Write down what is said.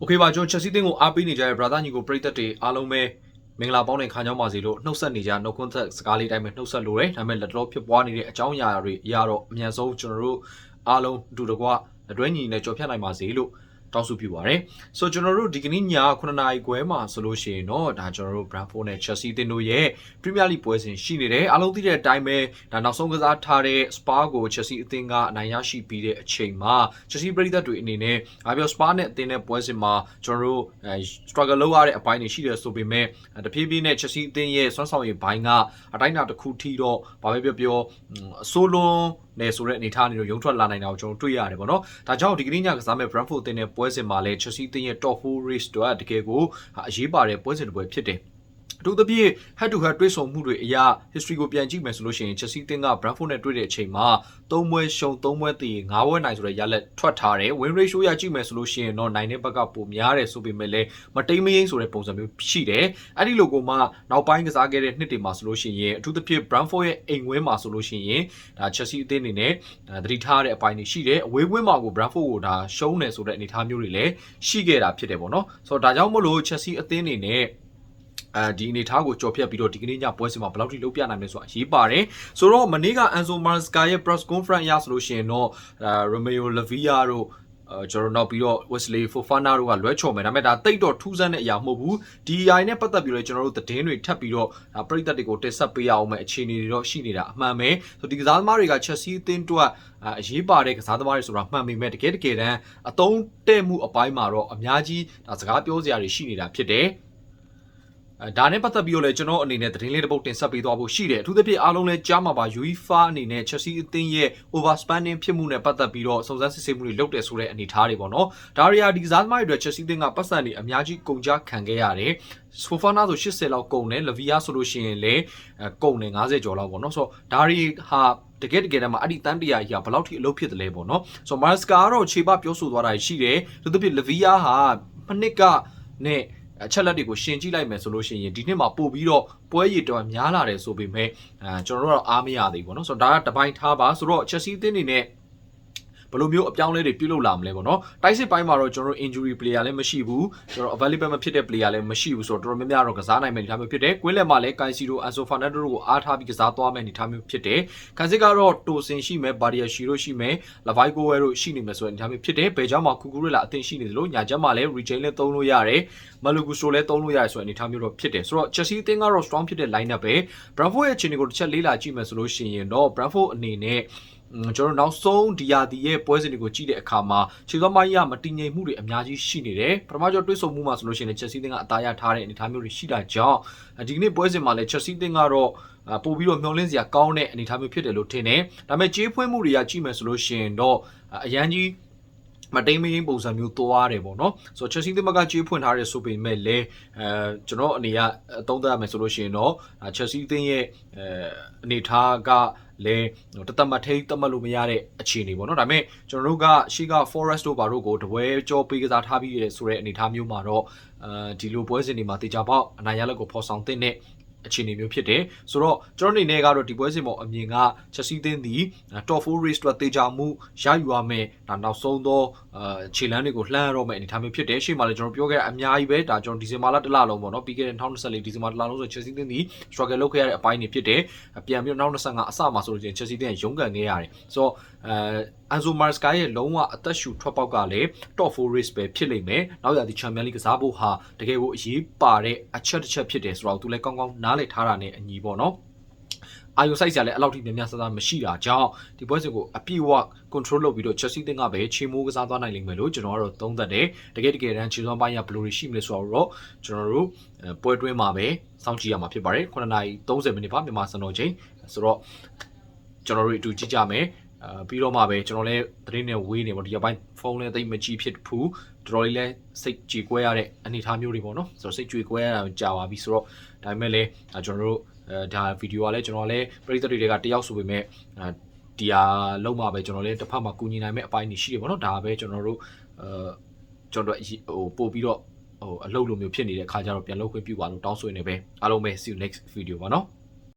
။ Okay ပါကျွန်တော်ချက်စီးသင်းကိုအားပေးနေကြတဲ့ brother ညီကိုပရိသတ်တွေအားလုံးပဲမင်္ဂလာပေါင်းတဲ့ခါကြောင်းပါစေလို့နှုတ်ဆက်နေကြနှုတ်ခွန်းဆက်စကားလေးတိုင်းပဲနှုတ်ဆက်လိုတယ်။ဒါပေမဲ့လက်တော်ဖြစ်ပွားနေတဲ့အကြောင်းအရာတွေအရတော့အမြန်ဆုံးကျွန်တော်တို့အားလုံးအတူတကွအတွဲညီနဲ့ကြော်ဖြတ်နိုင်ပါစေလို့ တောင်းဆိုပြုပါရယ်။ so ကျွန်တော်တို့ဒီကနေ့ည9နာရီခွဲမှာဆိုလို့ရှိရင်တော့ဒါကျွန်တော်တို့ Brentford နဲ့ Chelsea တင်တို့ရဲ့ Premier League ပွဲစဉ်ရှိနေတယ်။အားလုံးသိတဲ့အတိုင်းပဲဒါနောက်ဆုံးကစားထားတဲ့ Spa ကို Chelsea အသင်းကအနိုင်ရရှိပြီးတဲ့အချိန်မှာ Chelsea ပြည်သက်တွေအနေနဲ့အားပြော Spa နဲ့အသင်းနဲ့ပွဲစဉ်မှာကျွန်တော်တို့အဲ struggle လုပ်ရတဲ့အပိုင်းတွေရှိတယ်ဆိုပေမဲ့တဖြည်းဖြည်းနဲ့ Chelsea အသင်းရဲ့စွမ်းဆောင်ရည်ဘိုင်းကအတိုင်းအတာတစ်ခုထိတော့ဘာပဲပြောပြောအဆိုးလွ န်နေဆိုတဲ့အနေအထားနေတော့ရုံထွက်လာနိုင်တာကိုကျွန်တော်တွေ့ရတယ်ပေါ့နော်။ဒါကြောင့်ဒီကနေ့ညကစားမဲ့ Brentford အသင်းနဲ့ပွဲစဉ်မှာလည်း Chelsea အသင်းရဲ့ top 4 race တော့တကယ်ကိုအရေးပါတဲ့ပွဲစဉ်တစ်ပွဲဖြစ်တယ်။ အထူးသဖြင့် head to head တွေ့ဆုံမှုတွေအရာ history ကိုပြန်ကြည့်မယ်ဆိုလို့ရှိရင် Chelsea တင်းက Brentford နဲ့တွေ့တဲ့အချိန်မှာ3ပွဲရှုံ3ပွဲတည်5ပွဲနိုင်ဆိုတဲ့ရလက်ထွက်ထားတယ် win ratio ရကြည့်မယ်ဆိုလို့ရှိရင်တော့နိုင်တဲ့ဘက်ကပိုများတယ်ဆိုပေမဲ့လည်းမတိမ်မယိမ့်ဆိုတဲ့ပုံစံမျိုးရှိတယ်အဲ့ဒီလိုကိုမှနောက်ပိုင်းကစားခဲ့တဲ့နှစ်တွေမှာဆိုလို့ရှိရင်အထူးသဖြင့် Brentford ရဲ့အိမ်ဝင်းမှာဆိုလို့ရှိရင်ဒါ Chelsea အသင်းအနေနဲ့သတိထားတဲ့အပိုင်းတွေရှိတယ်အဝေးဝင်းမှာကို Brentford ကိုဒါရှုံးတယ်ဆိုတဲ့အနေအထားမျိုးတွေလည်းရှိခဲ့တာဖြစ်တယ်ပေါ့နော်ဆိုတော့ဒါကြောင့်မို့လို့ Chelsea အသင်းအနေနဲ့ အဲဒီအနေထားကိုကြော်ဖြတ်ပြီးတော့ဒီကနေ့ညပွဲစဉ်မှာဘယ်လောက်ထိလုပ်ပြနိုင်မလဲဆိုတာအရေးပါတယ်ဆိုတော့မနေ့က Anzo Maresca ရဲ့ press conference ရဆိုလို့ရှိရင်တော့အဲ Romeo Lavia တို့အဲကျွန်တော်နောက်ပြီးတော့ Wesley Fofana တို့ကလွဲချော်မယ်ဒါပေမဲ့ဒါတိတ်တော့ထူးဆန်းတဲ့အရာမဟုတ်ဘူးဒီ AI နဲ့ပတ်သက်ပြီးတော့ကျွန်တော်တို့သတင်းတွေထပ်ပြီးတော့ဒါပြည်သက်တွေကိုတင်ဆက်ပေးရအောင်မယ်အခြေအနေတွေတော့ရှိနေတာအမှန်ပဲဆိုဒီကစားသမားတွေက Chelsea အသင်းအတွက်အရေးပါတဲ့ကစားသမားတွေဆိုတာမှန်ပေမဲ့တကယ်တကယ်တမ်းအသုံးတဲ့မှုအပိုင်းမှာတော့အများကြီးဒါစကားပြောစရာတွေရှိနေတာဖြစ်တယ်အဲ ဒါနဲ့ပတ်သက်ပြီးတော့လည်းကျွန်တော်အနေနဲ့သတင်းလေးတစ်ပုဒ်တင်ဆက်ပေးသွားဖို့ရှိတယ်အထူးသဖြင့်အားလုံးလည်းကြားမှာပါ UEFA အနေနဲ့ Chelsea အသင်းရဲ့ overspending ဖြစ်မှုနဲ့ပတ်သက်ပြီးတော့စုံစမ်းစစ်ဆေးမှုတွေလုပ်တယ်ဆိုတဲ့အနေအထားတွေပေါ့နော်ဒါရီယာဒီကစားသမားတွေအတွက် Chelsea အသင်းကပတ်စံတွေအများကြီးကုန်ကြခံခဲ့ရတယ်ဆိုဖာနာဆို80လောက်ကုန်တယ်လဗီယာဆိုလို့ရှိရင်လည်းကုန်တယ်90ကျော်လောက်ပေါ့နော်ဆိုတော့ဒါရီဟာတကယ်တကယ်တမ်းမှာအဲ့ဒီတန်တရာကြီးကဘယ်လောက်ထိအလုပ်ဖြစ်တယ်လဲပေါ့နော်ဆိုတော့မာစကာကတော့ခြေပပြောဆိုသွားတာရှိတယ်သူတို့ပြလဗီယာဟာမနစ်ကနဲ့ အချက်လက်တွေကိုရှင်းကြည့်လိုက်မယ်ဆိုလို့ရှိရင်ဒီနှစ်မှာပို့ပြီးတော့ပွဲရည်တော်များလာတယ်ဆိုပေမဲ့အဲကျွန်တော်တို့ကတော့အားမရသေးဘူးပေါ့နော်ဆိုတော့ဒါကတပိုင်းထားပါဆိုတော့ချက်စီးသင်းနေနဲ့ ဘယ်လိုမျိုးအပြောင်းလဲတွေပြုလုပ်လာမလဲပေါ့နော်တိုက်စစ်ပိုင်းမှာတော့ကျွန်တော်တို့ injury player လည်းမရှိဘူးကျွန်တော် available မဖြစ်တဲ့ player လည်းမရှိဘူးဆိုတော့တော်တော်များများတော့ကစားနိုင်မယ့်အနေအထားမျိုးဖြစ်တယ်ကွင်းလက်မှာလည်း Cancelo Anso Fernando တို့ကိုအားထားပြီးကစားသွားမယ့်အနေအထားမျိုးဖြစ်တယ်ကန်စစ်ကတော့တိုစင်ရှိမယ်ဘာဒီယာရှီတို့ရှိမယ်လဗိုင်ကိုဝဲတို့ရှိနေမယ်ဆိုတဲ့အနေအထားမျိုးဖြစ်တယ်ဘယ်ကြောင့်မှကူကူရလာအသင်ရှိနေသလိုညာချက်မှာလည်း rechain လည်းသုံးလို့ရတယ်မလူကူဆိုလည်းသုံးလို့ရတယ်ဆိုတဲ့အနေအထားမျိုးတော့ဖြစ်တယ်ဆိုတော့ Chelsea အသင်းကတော့ strong ဖြစ်တဲ့ lineup ပဲ Brentford ရဲ့အခြေအနေကိုတစ်ချက်လေးလာကြည့်မယ်ဆိုလို့ရှိရင်တော့ Brentford အနေနဲ့ ကျွန်တော်နောက်ဆုံးဒီယာဒီရဲ့ပွဲစဉ်တွေကိုကြည့်တဲ့အခါမှာခြေသောမိုင်းရမတည်ငြိမ်မှုတွေအများကြီးရှိနေတယ်ပထမကျော်တွေးဆုံမှုမှာဆိုလို့ရှိရင် Chelsea တင်းကအသားရထားတဲ့အနေအထားမျိုးတွေရှိတာကြောင့်ဒီကနေ့ပွဲစဉ်မှာလည်း Chelsea တင်းကတော့ပို့ပြီးတော့မျောလင်းစရာကောင်းတဲ့အနေအထားမျိုးဖြစ်တယ်လို့ထင်တယ်ဒါပေမဲ့ကြေးဖွင့်မှုတွေကကြည့်မယ်ဆိုလို့ရှိရင်တော့အရန်ကြီး မတိမ်မင်းပုံစံမျိုးသွားတယ်ပေါ့နော်ဆိုတော့ Chelsea တင်မကကြေးဖွင့်ထားတဲ့ဆိုပေမဲ့လည်းအဲကျွန်တော်အနေကအသုံးသပ်ရမယ်ဆိုလို့ရှိရင်တော့ Chelsea တင်ရဲ့အဲအနေထားကလည်းတသက်မထိတ်တတ်မှတ်လို့မရတဲ့အခြေအနေပေါ့နော်ဒါပေမဲ့ကျွန်တော်တို့ကရှေ့က Forest တို့ဘာတို့ကိုတပွဲကြောပေးကစားထားပြီးရဆိုတဲ့အနေအထားမျိုးမှာတော့အဲဒီလိုပွဲစဉ်တွေမှာတေချာပေါက်အနိုင်ရလက်ကိုဖော်ဆောင်တဲ့ အခြေအနေမျိုးဖြစ်တယ်ဆိုတော့ကျွန်တော်အနေနဲ့ကတော့ဒီပွဲစဉ်ပေါ်အမြင်ကချက်စီးသင်းသည် top 4 race အတွက်တေချာမှုရယူရမယ်ဒါနောက်ဆုံးသောခြေလမ်းတွေကိုလှမ်းရတော့မယ်အနေအထားမျိုးဖြစ်တယ်ရှေ့မှာလည်းကျွန်တော်ပြောခဲ့အများကြီးပဲဒါကျွန်တော်ဒီဇင်ဘာလတစ်လလုံးပေါ့နော်ပြီးခဲ့တဲ့2024ဒီဇင်ဘာလတစ်လလုံးဆိုချက်စီးသင်းသည် struggle လုပ်ခဲ့ရတဲ့အပိုင်းတွေဖြစ်တယ်ပြန်ပြီးတော့2025အစမှာဆိုလို့ချင်းချက်စီးသင်းရုန်းကန်ခဲ့ရတယ်ဆိုတော့အဲ အန်ဇိုမာစကာရဲ့လုံးဝအသက်ရှူထွက်ပေါက်ကလည်း top 4 race ပဲဖြစ်လိမ့်မယ်နောက်ရသည်ချန်ပီယံလိကစားဖို့ဟာတကယ်ကိုအရေးပါတဲ့အချက်တစ်ချက်ဖြစ်တယ်ဆိုတော့သူလည်းကောင်းကောင်းနားလည်ထားတာနဲ့အညီပေါ့နော်အာယုံဆိုင်စရာလည်းအဲ့လောက်ထိများများဆဆမရှိတာကြောင့်ဒီပွဲစဉ်ကိုအပြည့်အဝ control လုပ်ပြီးတော့ Chelsea တင်ကပဲချေမိုးကစားသွားနိုင်လိမ့်မယ်လို့ကျွန်တော်ကတော့သုံးသပ်တယ်တကယ်တကယ်တမ်းခြေစွမ်းပိုင်းကဘယ်လိုရှိမလဲဆိုတော့ကျွန်တော်တို့ပွဲတွင်းမှာပဲစောင့်ကြည့်ရမှာဖြစ်ပါတယ်9:30မိနစ်ပါမြန်မာစံတော်ချိန်ဆိုတော့ကျွန်တော်တို့အတူကြည့်ကြမယ် အာပြီးတော့မှပဲကျွန်တော်လည်းသတင်းနဲ့ဝေးနေပေါ့ဒီအပိုင်းဖုန်းလည်းသိမကြည့်ဖြစ်ဘူးတော်တော်လေးလည်းစိတ်ကြေကွဲရတဲ့အနေအထားမျိုးတွေပေါ့နော်ဆိုတော့စိတ်ကြေကွဲရတာကြာပါပြီဆိုတော့ဒါပေမဲ့လည်းကျွန်တော်တို့အဲဒါဗီဒီယိုကလည်းကျွန်တော်လည်းပရိသတ်တွေကတယောက်ဆိုပေမဲ့ဒီဟာလုံးမှာပဲကျွန်တော်လည်းတစ်ဖက်မှာကူညီနိုင်မဲ့အပိုင်းတွေရှိတယ်ပေါ့နော်ဒါပဲကျွန်တော်တို့အဲကျွန်တော်ဟိုပို့ပြီးတော့ဟိုအလုပ်လိုမျိုးဖြစ်နေတဲ့ခါကျတော့ပြန်လုပ်ခွင့်ပြုပါလို့တောင်းဆိုနေပဲအားလုံးပဲ see you next video ပါနော်